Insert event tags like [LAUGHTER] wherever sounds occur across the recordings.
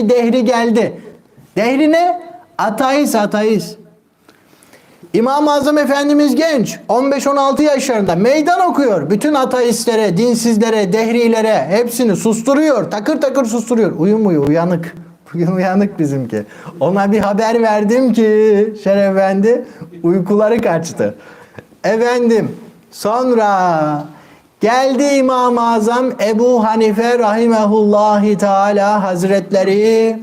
dehri geldi. Dehri ne? Ateist, ateist. İmam-ı Azam Efendimiz genç, 15-16 yaşlarında meydan okuyor. Bütün ateistlere, dinsizlere, dehrilere hepsini susturuyor. Takır takır susturuyor. Uyumuyor, uyanık. [LAUGHS] Bugün uyanık bizimki. Ona bir haber verdim ki Şeref Efendi uykuları kaçtı. Efendim sonra geldi İmam-ı Azam Ebu Hanife Rahimehullahi Teala Hazretleri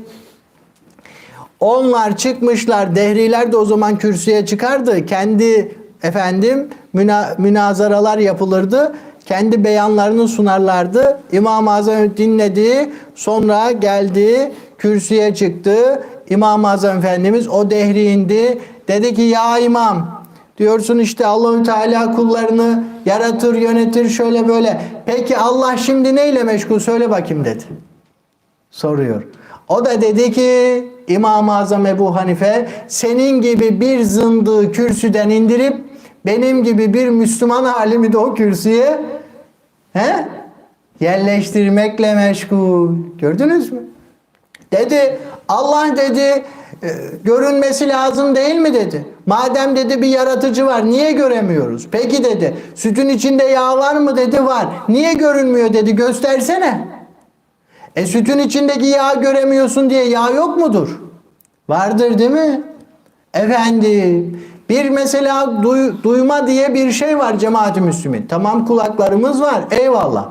onlar çıkmışlar, dehriler de o zaman kürsüye çıkardı. Kendi efendim müna- münazaralar yapılırdı. Kendi beyanlarını sunarlardı. İmam-ı Azam dinledi. Sonra geldi, kürsüye çıktı. İmam-ı Azam Efendimiz o dehri indi. Dedi ki ya imam diyorsun işte Allahü Teala kullarını yaratır, yönetir şöyle böyle. Peki Allah şimdi neyle meşgul söyle bakayım dedi soruyor. O da dedi ki İmam-ı Azam Ebu Hanife senin gibi bir zındığı kürsüden indirip benim gibi bir Müslüman halimi de o kürsüye he, yerleştirmekle meşgul. Gördünüz mü? Dedi Allah dedi görünmesi lazım değil mi dedi. Madem dedi bir yaratıcı var niye göremiyoruz? Peki dedi sütün içinde yağ var mı dedi var. Niye görünmüyor dedi göstersene. E sütün içindeki yağ göremiyorsun diye yağ yok mudur? Vardır değil mi? Efendim bir mesela duy- duyma diye bir şey var cemaat-i Müslümin. Tamam kulaklarımız var eyvallah.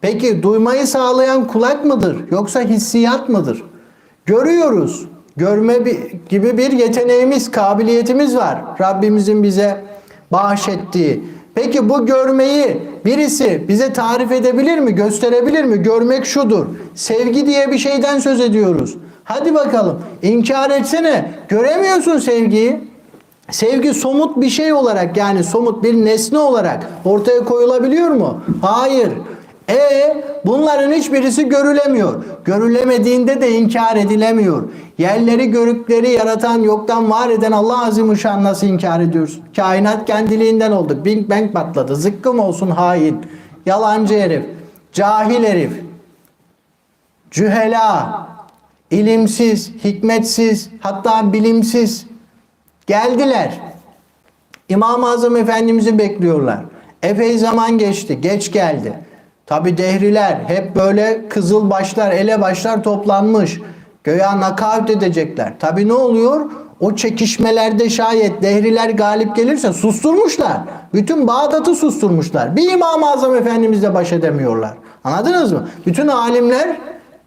Peki duymayı sağlayan kulak mıdır yoksa hissiyat mıdır? Görüyoruz. Görme bi- gibi bir yeteneğimiz, kabiliyetimiz var. Rabbimizin bize bahşettiği. Peki bu görmeyi birisi bize tarif edebilir mi? Gösterebilir mi? Görmek şudur. Sevgi diye bir şeyden söz ediyoruz. Hadi bakalım. İnkar etsene. Göremiyorsun sevgiyi. Sevgi somut bir şey olarak yani somut bir nesne olarak ortaya koyulabiliyor mu? Hayır. E bunların hiçbirisi görülemiyor. Görülemediğinde de inkar edilemiyor. Yerleri görükleri yaratan yoktan var eden Allah Azimuşşan nasıl inkar ediyorsun? Kainat kendiliğinden oldu. Big Bang patladı. Zıkkım olsun hain. Yalancı herif. Cahil herif. Cühela. ilimsiz, hikmetsiz, hatta bilimsiz. Geldiler. İmam-ı Azam Efendimiz'i bekliyorlar. Epey zaman geçti. Geç geldi. Tabi dehriler hep böyle kızıl başlar, ele başlar toplanmış. Göya nakavt edecekler. Tabi ne oluyor? O çekişmelerde şayet dehriler galip gelirse susturmuşlar. Bütün Bağdat'ı susturmuşlar. Bir İmam-ı Azam Efendimizle baş edemiyorlar. Anladınız mı? Bütün alimler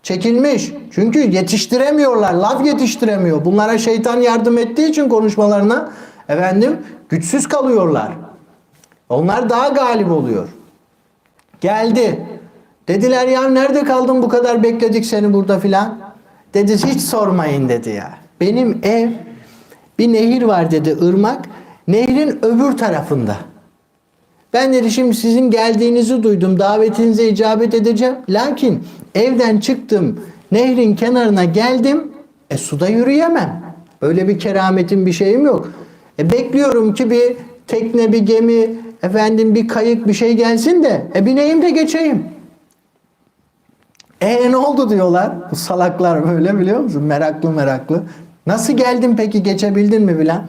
çekilmiş. Çünkü yetiştiremiyorlar. Laf yetiştiremiyor. Bunlara şeytan yardım ettiği için konuşmalarına efendim güçsüz kalıyorlar. Onlar daha galip oluyor. Geldi. Dediler ya nerede kaldın bu kadar bekledik seni burada filan. Dedi hiç sormayın dedi ya. Benim ev bir nehir var dedi ırmak. Nehrin öbür tarafında. Ben dedi şimdi sizin geldiğinizi duydum. Davetinize icabet edeceğim. Lakin evden çıktım. Nehrin kenarına geldim. E suda yürüyemem. Öyle bir kerametin bir şeyim yok. E bekliyorum ki bir tekne, bir gemi, efendim bir kayık bir şey gelsin de e bineyim de geçeyim. E ne oldu diyorlar. Bu salaklar böyle biliyor musun? Meraklı meraklı. Nasıl geldin peki geçebildin mi filan?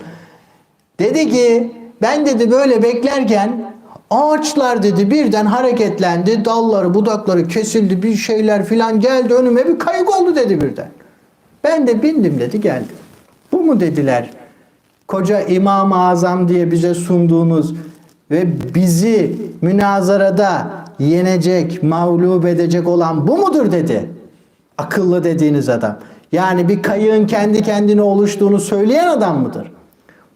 Dedi ki ben dedi böyle beklerken ağaçlar dedi birden hareketlendi. Dalları budakları kesildi bir şeyler filan geldi önüme bir kayık oldu dedi birden. Ben de bindim dedi geldim. Bu mu dediler? Koca İmam-ı Azam diye bize sunduğunuz ve bizi münazarada yenecek, mağlup edecek olan bu mudur dedi. Akıllı dediğiniz adam. Yani bir kayığın kendi kendine oluştuğunu söyleyen adam mıdır?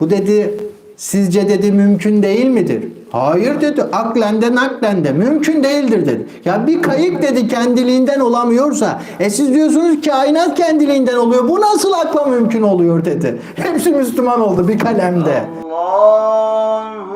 Bu dedi sizce dedi mümkün değil midir? Hayır dedi aklen de naklen de mümkün değildir dedi. Ya bir kayık dedi kendiliğinden olamıyorsa e siz diyorsunuz kainat kendiliğinden oluyor. Bu nasıl akla mümkün oluyor dedi. Hepsi Müslüman oldu bir kalemde. Allahümme